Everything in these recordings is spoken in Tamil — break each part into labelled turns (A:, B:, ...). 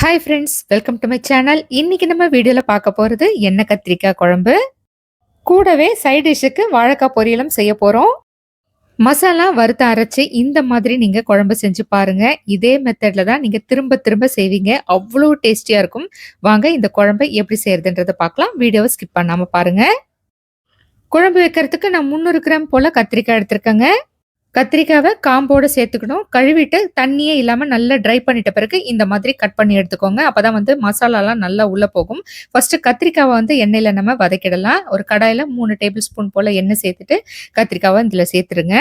A: Hi friends welcome to my channel இன்னைக்கு நம்ம வீடியோவில் பார்க்க போகிறது எண்ணெய் கத்திரிக்காய் குழம்பு. கூடவே சைட் டிஷ்ஷுக்கு வாழைக்காய் பொரியலும் செய்ய போகிறோம் மசாலா வறுத்து அரைச்சி இந்த மாதிரி நீங்கள் குழம்பு செஞ்சு பாருங்கள் இதே மெத்தடில் தான் நீங்கள் திரும்ப திரும்ப செய்வீங்க. அவ்வளோ டேஸ்டியாக இருக்கும். வாங்க இந்த குழம்பை எப்படி செய்யறதுன்றதை பார்க்கலாம். வீடியோவை ஸ்கிப் பண்ணாமல் பாருங்கள் குழம்பு வைக்கிறதுக்கு நான் முந்நூறு கிராம் போல் கத்திரிக்காய் எடுத்திருக்கேங்க. கத்திரிக்காவை காம்போடு சேர்த்துக்கணும். கழுவிட்டு தண்ணியே இல்லாமல் நல்லா ட்ரை பண்ணிட்ட பிறகு இந்த மாதிரி கட் பண்ணி எடுத்துக்கோங்க. அப்போ தான் வந்து மசாலாலாம் நல்லா உள்ளே போகும். ஃபஸ்ட்டு கத்திரிக்காவை வந்து எண்ணெயில் நம்ம வதக்கிடலாம். ஒரு கடாயில் மூணு டேபிள் ஸ்பூன் போல் எண்ணெய் சேர்த்துட்டு கத்திரிக்காவை இதில் சேர்த்துருங்க.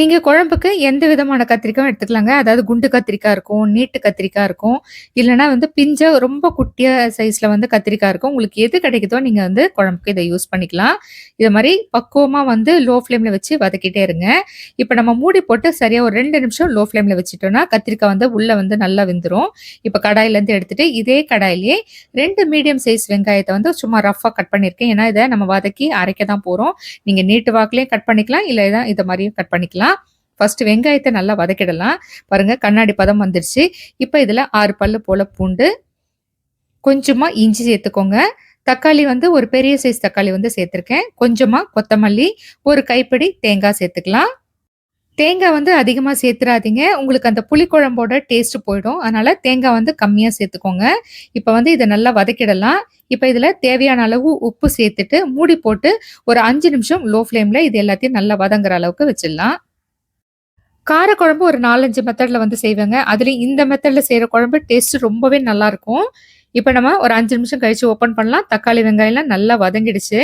A: நீங்க குழம்புக்கு எந்த விதமான கத்திரிக்காயும் எடுத்துக்கலாங்க. அதாவது குண்டு கத்திரிக்காய் இருக்கும், நீட்டு கத்திரிக்காய் இருக்கும். இல்லைன்னா வந்து பிஞ்ச ரொம்ப குட்டிய சைஸ்ல வந்து கத்திரிக்காய் இருக்கும். உங்களுக்கு எது கிடைக்குதோ நீங்க வந்து குழம்புக்கு இதை யூஸ் பண்ணிக்கலாம். இதை மாதிரி பக்குவமா வந்து லோ ஃப்ளேம்ல வச்சு வதக்கிட்டே இருங்க. இப்ப நம்ம மூடி போட்டு சரியா ஒரு ரெண்டு நிமிஷம் லோ ஃப்ளேம்ல வச்சுட்டோம்னா, கத்திரிக்காய் வந்து உள்ள வந்து நல்லா வெந்துரும். இப்ப கடாயிலேருந்து எடுத்துட்டு இதே கடாயிலேயே ரெண்டு மீடியம் சைஸ் வெங்காயத்தை வந்து சும்மா ரஃப்பா கட் பண்ணியிருக்கேன். ஏன்னா, இதை நம்ம வதக்கி அரைக்க தான் போறோம். நீங்க நீட்டு வாக்குலயும் கட் பண்ணிக்கலாம். இல்லை இதான் இதை மாதிரியும் கட் பண்ணிக்கலாம். ஃபர்ஸ்ட் வெங்காயத்தை நல்லா வதக்கிடலாம். பாருங்க கண்ணாடி பதம் வந்துருச்சு. இப்போ இதுல ஆறு பல்லு போல பூண்டு, கொஞ்சமா இஞ்சி சேர்த்துக்கோங்க. தக்காளி வந்து ஒரு பெரிய சைஸ் தக்காளி வந்து சேர்த்துருக்கேன். கொஞ்சமா கொத்தமல்லி, ஒரு கைப்பிடி தேங்காய் சேர்த்துக்கலாம். தேங்காய் வந்து அதிகமாக சேர்த்துறாதீங்க. உங்களுக்கு அந்த புளிக்குழம்போட டேஸ்ட் போயிடும். அதனால தேங்காய் வந்து கம்மியாக சேர்த்துக்கோங்க. இப்போ வந்து இதை நல்லா வதக்கிடலாம். இப்போ இதில் தேவையான அளவு உப்பு சேர்த்துட்டு மூடி போட்டு ஒரு அஞ்சு நிமிஷம் லோ ஃப்ளேமில் இது எல்லாத்தையும் நல்லா வதங்குற அளவுக்கு வச்சிடலாம். காரக்குழம்பு ஒரு நாலஞ்சு மெத்தடில் வந்து செய்வேங்க. அதுலேயும் இந்த மெத்தடில் செய்கிற குழம்பு டேஸ்ட் ரொம்பவே நல்லாயிருக்கும் இப்போ நம்ம ஒரு அஞ்சு நிமிஷம் கழித்து ஓப்பன் பண்ணலாம். தக்காளி, வெங்காயம்லாம் நல்லா வதங்கிடுச்சு.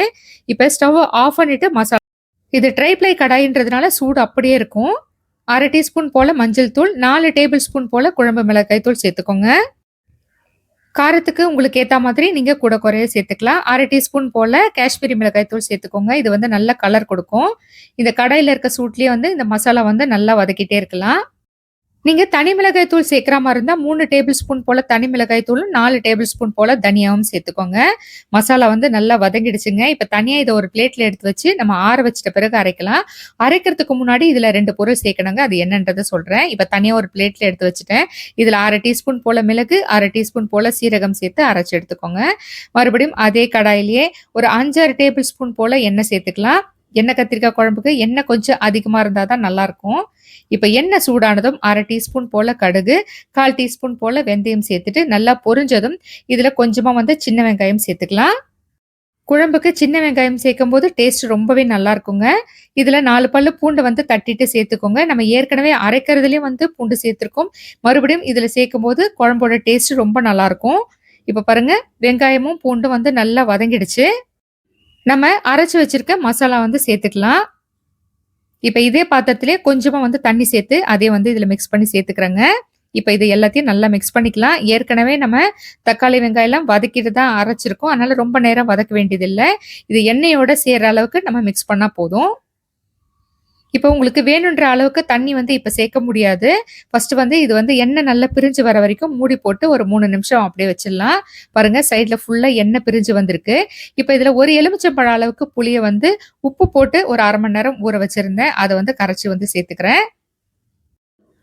A: இப்போ ஸ்டவ்வை ஆஃப் பண்ணிட்டு மசாலா இது ட்ரை ப்ளை கடாயின்றதுனால சூடு அப்படியே இருக்கும். அரை டீஸ்பூன் போல் மஞ்சள் தூள், நாலு டேபிள் ஸ்பூன் போல் குழம்பு மிளகாய் தூள் சேர்த்துக்கோங்க. காரத்துக்கு உங்களுக்கு ஏற்ற மாதிரி நீங்க கூட குறைய சேர்த்துக்கலாம். அரை டீஸ்பூன் போல காஷ்மீரி மிளகாய் தூள் சேர்த்துக்கோங்க. இது வந்து நல்ல கலர் கொடுக்கும் இந்த கடையில் இருக்க சூட்லயே வந்து இந்த மசாலா வந்து நல்லா வதக்கிட்டே இருக்கலாம். நீங்கள் தனி மிளகாய் தூள் சேர்க்குற மாதிரி இருந்தால் மூணு டேபிள் ஸ்பூன் போல் தனி மிளகாய் தூளும், நாலு டேபிள் ஸ்பூன் போல் தனியாவும் சேர்த்துக்கோங்க. மசாலா வந்து நல்லா வதங்கிடுச்சுங்க. இப்போ தனியாக இதை ஒரு பிளேட்டில் எடுத்து வச்சு நம்ம ஆற வச்சுட்ட பிறகு அரைக்கலாம். அரைக்கிறதுக்கு முன்னாடி இதில் ரெண்டு பொருள் சேர்க்கணுங்க. அது என்னன்றதை சொல்கிறேன் இப்போ தனியாக ஒரு பிளேட்டில் எடுத்து வச்சுட்டேன். இதில் அரை டீஸ்பூன் போல் மிளகு, அரை டீஸ்பூன் போல் சீரகம் சேர்த்து அரைச்சி எடுத்துக்கோங்க. மறுபடியும் அதே கடாயிலேயே ஒரு 5, 6 டேபிள் ஸ்பூன் போல் எண்ணெய் சேர்த்துக்கலாம். எண்ணெய் கத்திரிக்காய் குழம்புக்கு எண்ணெய் கொஞ்சம் அதிகமாக இருந்தால் தான் நல்லாயிருக்கும் இப்போ எண்ணெய் சூடானதும் அரை டீஸ்பூன் போல் கடுகு, 1/4 டீஸ்பூன் போல் வெந்தயம் சேர்த்துட்டு நல்லா பொரிஞ்சதும் இதில் கொஞ்சமாக வந்து சின்ன வெங்காயம் சேர்த்துக்கலாம். குழம்புக்கு சின்ன வெங்காயம் சேர்க்கும்போது டேஸ்ட் ரொம்பவே நல்லா இருக்குங்க. இதில் நாலு பல்லு பூண்டை வந்து தட்டிட்டு சேர்த்துக்கோங்க. நம்ம ஏற்கனவே அரைக்கிறதுலேயும் வந்து பூண்டு சேர்த்துருக்கோம் மறுபடியும் இதில் சேர்க்கும் போது குழம்போட டேஸ்ட் ரொம்ப நல்லாயிருக்கும் இப்போ பாருங்க வெங்காயமும், பூண்டும் வந்து நல்லா வதங்கிடுச்சு. நம்ம அரைச்சி வச்சிருக்க மசாலா வந்து சேர்த்துக்கலாம். இப்போ இதே பாத்திரத்திலே கொஞ்சமாக வந்து தண்ணி சேர்த்து அதே வந்து இதில் மிக்ஸ் பண்ணி சேர்த்துக்கிறேங்க. இப்போ இது எல்லாத்தையும் நல்லா மிக்ஸ் பண்ணிக்கலாம். ஏற்கனவே நம்ம தக்காளி, வெங்காயம்லாம் வதக்கிட்டு தான் அரைச்சிருக்கோம். அதனால் ரொம்ப நேரம் வதக்க வேண்டியதில்லை இது எண்ணெயோட சேர்கிற அளவுக்கு நம்ம மிக்ஸ் பண்ணால் போதும். இப்போ உங்களுக்கு வேணுன்ற அளவுக்கு தண்ணி வந்து இப்போ சேர்க்க முடியாது. ஃபர்ஸ்ட் வந்து இது வந்து எண்ணெய் நல்லா பிரிஞ்சு வர வரைக்கும் மூடி போட்டு ஒரு மூணு நிமிஷம் அப்படியே வச்சிடலாம். பாருங்க சைடில் ஃபுல்லாக எண்ணெய் பிரிஞ்சு வந்திருக்கு. இப்போ இதில் ஒரு எலுமிச்சம்பழம் அளவுக்கு புளியை வந்து உப்பு போட்டு ஒரு அரை மணி நேரம் ஊற வச்சிருந்தேன். அதை வந்து கரைச்சி வந்து சேர்த்துக்கிறேன்.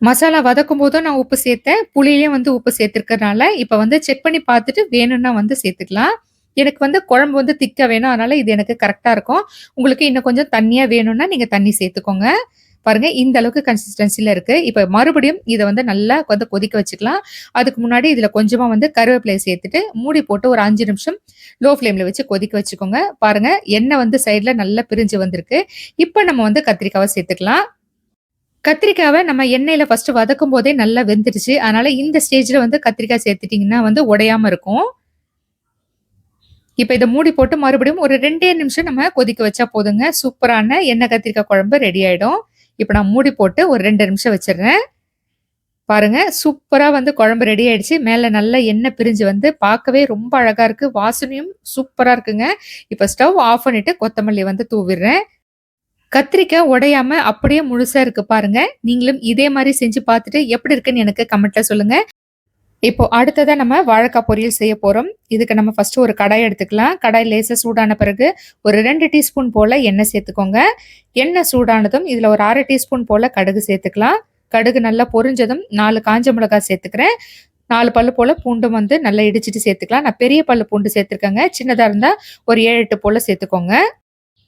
A: மசாலா வதக்கும் போதும் நான் உப்பு சேர்த்தேன். புளியிலையும் வந்து உப்பு சேர்த்துருக்கறனால இப்போ வந்து செக் பண்ணி பார்த்துட்டு வேணும்னா வந்து சேர்த்துக்கலாம். எனக்கு வந்து குழம்பு வந்து திக்க வேணும். அதனால இது எனக்கு கரெக்டாக இருக்கும். உங்களுக்கு இன்னும் கொஞ்சம் தண்ணியாக வேணும்னா நீங்கள் தண்ணி சேர்த்துக்கோங்க. பாருங்க இந்த அளவுக்கு கன்சிஸ்டன்சியில் இருக்கு. இப்போ மறுபடியும் இதை வந்து நல்லா வந்து கொதிக்க வச்சுக்கலாம். அதுக்கு முன்னாடி இதில் கொஞ்சமாக வந்து கருவேப்பிலைய சேர்த்துட்டு மூடி போட்டு ஒரு அஞ்சு நிமிஷம் லோ ஃப்ளேமில் வச்சு கொதிக்க வச்சுக்கோங்க. பாருங்க எண்ணெய் வந்து சைடில் நல்லா பிரிஞ்சு வந்திருக்கு. இப்போ நம்ம வந்து கத்திரிக்காவை சேர்த்துக்கலாம். கத்திரிக்காவை நம்ம எண்ணெயில் ஃபர்ஸ்ட் வதக்கும் போதே நல்லா வெந்துடுச்சு அதனால இந்த ஸ்டேஜில் வந்து கத்திரிக்காய் சேர்த்துட்டிங்கன்னா வந்து உடையாமல் இருக்கும். இப்போ இதை மூடி போட்டு மறுபடியும் ஒரு ரெண்டே நிமிஷம் நம்ம கொதிக்க வச்சா போதுங்க. சூப்பரான எண்ணெய் கத்திரிக்காய் குழம்பு ரெடி ஆகிடும் இப்போ நான் மூடி போட்டு ஒரு ரெண்டு நிமிஷம் வச்சிடுறேன் பாருங்க சூப்பராக வந்து குழம்பு ரெடி ஆயிடுச்சு. மேலே நல்லா எண்ணெய் பிரிஞ்சு வந்து பார்க்கவே ரொம்ப அழகாக இருக்கு. வாசனையும் சூப்பராக இருக்குங்க. இப்போ ஸ்டவ் ஆஃப் பண்ணிட்டு கொத்தமல்லி வந்து தூவிடுறேன். கத்திரிக்காய் உடையாம அப்படியே முழுசா இருக்கு பாருங்க. நீங்களும் இதே மாதிரி செஞ்சு பார்த்துட்டு எப்படி இருக்குன்னு எனக்கு கமெண்ட்ல சொல்லுங்க. இப்போ அடுத்ததாக நம்ம வாழைக்காய் பொரியல் செய்ய போகிறோம் இதுக்கு நம்ம ஃபர்ஸ்ட் ஒரு கடாய் எடுத்துக்கலாம். கடாய் லேசாக சூடான பிறகு ஒரு ரெண்டு டீஸ்பூன் போல் எண்ணெய் சேர்த்துக்கோங்க. எண்ணெய் சூடானதும் இதில் ஒரு அரை டீஸ்பூன் போல் கடுகு சேர்த்துக்கலாம். கடுகு நல்லா பொரிஞ்சதும் நாலு காஞ்ச மிளகாய் சேர்த்துக்கிறேன். நாலு பல்லு போல் பூண்டும் வந்து நல்லா இடிச்சிட்டு சேர்த்துக்கலாம். நான் பெரிய பல்லு பூண்டு சேர்த்துருக்கேங்க. சின்னதாக இருந்தால் ஒரு ஏழு எட்டு போல் சேர்த்துக்கோங்க.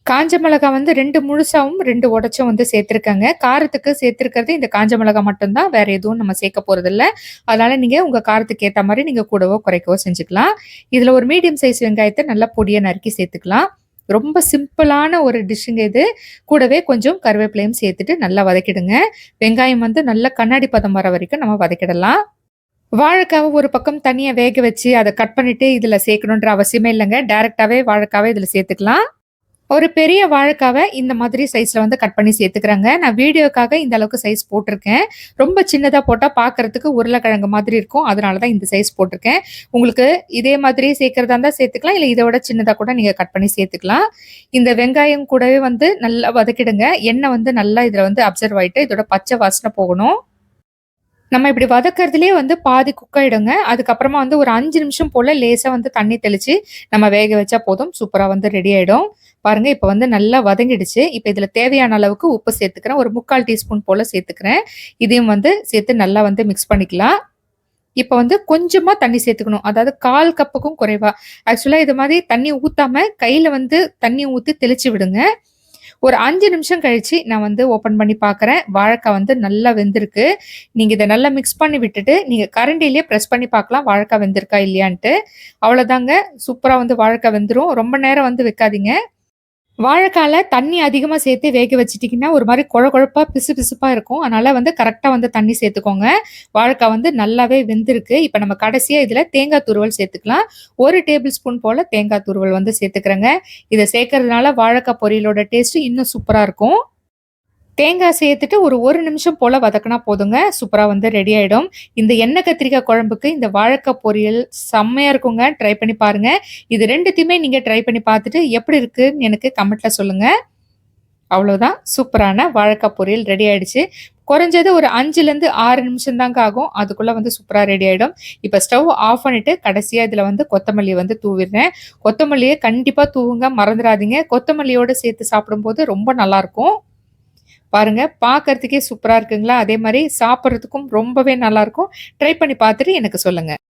A: காஞ்ச மிளகா வந்து ரெண்டு முழுசாவும், ரெண்டு உடச்சும் வந்து சேர்த்துருக்கேங்க. காரத்துக்கு சேர்த்துருக்கிறது இந்த காஞ்ச மிளகா மட்டும் தான். வேற எதுவும் நம்ம சேர்க்க போறதில்ல. அதனால நீங்க உங்க காரத்துக்கு ஏத்த மாதிரி நீங்க கூடவோ, குறைக்கவோ செஞ்சுக்கலாம். இதுல ஒரு மீடியம் சைஸ் வெங்காயத்தை நல்லா பொடியை நறுக்கி சேர்த்துக்கலாம். ரொம்ப சிம்பிளான ஒரு டிஷ்ஷுங்க இது. கூடவே கொஞ்சம் கருவேப்பிலையும் சேர்த்துட்டு நல்லா வதக்கிடுங்க. வெங்காயம் வந்து நல்லா கண்ணாடி பதம் வர வரைக்கும் நம்ம வதக்கிடலாம். வாழைக்காவை ஒரு பக்கம் தனியாக வேக வச்சு, அதை கட் பண்ணிட்டு இதில் சேர்க்கணுன்ற அவசியமே இல்லைங்க டேரெக்டாகவே வாழைக்காவை இதில் சேர்த்துக்கலாம். ஒரு பெரிய வாழைக்காவை இந்த மாதிரி சைஸில் வந்து கட் பண்ணி சேர்த்துக்கிறாங்க நான் வீடியோக்காக இந்த அளவுக்கு சைஸ் போட்டிருக்கேன். ரொம்ப சின்னதாக போட்டால் பார்க்கறதுக்கு உருளைக்கிழங்கு மாதிரி இருக்கும். அதனால தான் இந்த சைஸ் போட்டிருக்கேன். உங்களுக்கு இதே மாதிரி சேர்க்குறதா இருந்தால் சேர்த்துக்கலாம். இல்லை இதை விட சின்னதாக கூட நீங்கள் கட் பண்ணி சேர்த்துக்கலாம். இந்த வெங்காயம் கூடவே வந்து நல்லா வதக்கிடுங்க. எண்ணெய் வந்து நல்லா இதில் வந்து அப்சர்வ் ஆயிட்டு இதோட பச்சை வாசனை போகணும். நம்ம இப்படி வதக்கறதுலயே வந்து பாதி குக் அதுக்கப்புறமா வந்து ஒரு அஞ்சு நிமிஷம் போல லேசாக வந்து தண்ணி தெளித்து நம்ம வேக வச்சா போதும். சூப்பராக வந்து ரெடி ஆகிடும் பாருங்க இப்போ வந்து நல்லா வதங்கிடுச்சு. இப்போ இதில் தேவையான அளவுக்கு உப்பு சேர்த்துக்கிறேன். ஒரு 3/4 டீஸ்பூன் போல் சேர்த்துக்கிறேன். இதையும் வந்து சேர்த்து நல்லா வந்து மிக்ஸ் பண்ணிக்கலாம். இப்போ வந்து கொஞ்சமாக தண்ணி சேர்த்துக்கணும். அதாவது 1/4 கப்புக்கும் குறைவா. ஆக்சுவலாக இது மாதிரி தண்ணி ஊற்றாம கையில் வந்து தண்ணி ஊற்றி தெளிச்சு விடுங்க. ஒரு அஞ்சு நிமிஷம் கழித்து நான் வந்து ஓப்பன் பண்ணி பார்க்குறேன். வாழைக்காய் வந்து நல்லா வெந்திருக்கு. நீங்கள் இதை நல்லா மிக்ஸ் பண்ணி விட்டுட்டு, நீங்கள் கரண்டிலேயே ப்ரெஸ் பண்ணி பார்க்கலாம். வாழைக்காய் வெந்திருக்கா இல்லையான்ட்டு. அவ்வளோதாங்க. சூப்பராக வந்து வாழைக்காய் வெந்துரும். ரொம்ப நேரம் வந்து வைக்காதீங்க. வாழைக்கால தண்ணி அதிகமாக சேர்த்து வேக வச்சிட்டிங்கன்னா ஒரு மாதிரி கொழ குழப்பாக பிசு பிசுப்பாக இருக்கும். அதனால் வந்து கரெக்டாக வந்து தண்ணி சேர்த்துக்கோங்க. வாழைக்காய் வந்து நல்லாவே வெந்திருக்கு. இப்போ நம்ம கடைசியாக இதில் தேங்காய் துருவல் சேர்த்துக்கலாம். ஒரு டேபிள் ஸ்பூன் போல் தேங்காய் துருவல் வந்து சேர்த்துக்கிறேங்க. இதை சேர்க்கறதுனால வாழைக்காய் பொரியலோட டேஸ்ட்டு இன்னும் சூப்பராக இருக்கும். தேங்காய் சேர்த்துட்டு ஒரு ஒரு நிமிஷம் போல் வதக்குனா போதுங்க. சூப்பராக வந்து ரெடி ஆகிடும் இந்த எண்ணெய் கத்திரிக்காய் குழம்புக்கு இந்த வாழைக்காய் பொரியல் செம்மையாக இருக்குங்க. ட்ரை பண்ணி பாருங்கள் இது ரெண்டுத்தையுமே நீங்கள் ட்ரை பண்ணி பார்த்துட்டு எப்படி இருக்குன்னு எனக்கு கமெண்ட்டில் சொல்லுங்கள் அவ்வளோதான். சூப்பரான வாழைக்காய் பொரியல் ரெடி ஆகிடுச்சு குறைஞ்சது ஒரு 5லருந்து 6 நிமிஷம் தாங்க ஆகும். அதுக்குள்ளே வந்து சூப்பராக ரெடி ஆகிடும் இப்போ ஸ்டவ் ஆஃப் பண்ணிவிட்டு கடைசியாக இதில் வந்து கொத்தமல்லி வந்து தூவிடுறேன். கொத்தமல்லியை கண்டிப்பாக தூவுங்க. மறந்துடாதீங்க கொத்தமல்லியோடு சேர்த்து சாப்பிடும்போது ரொம்ப நல்லாயிருக்கும் பாருங்கள் பார்க்கறதுக்கே சூப்பராக இருக்குங்களா? அதே மாதிரி சாப்பிட்றதுக்கும் ரொம்பவே நல்லாயிருக்கும் ட்ரை பண்ணி பார்த்துட்டு எனக்கு சொல்லுங்கள்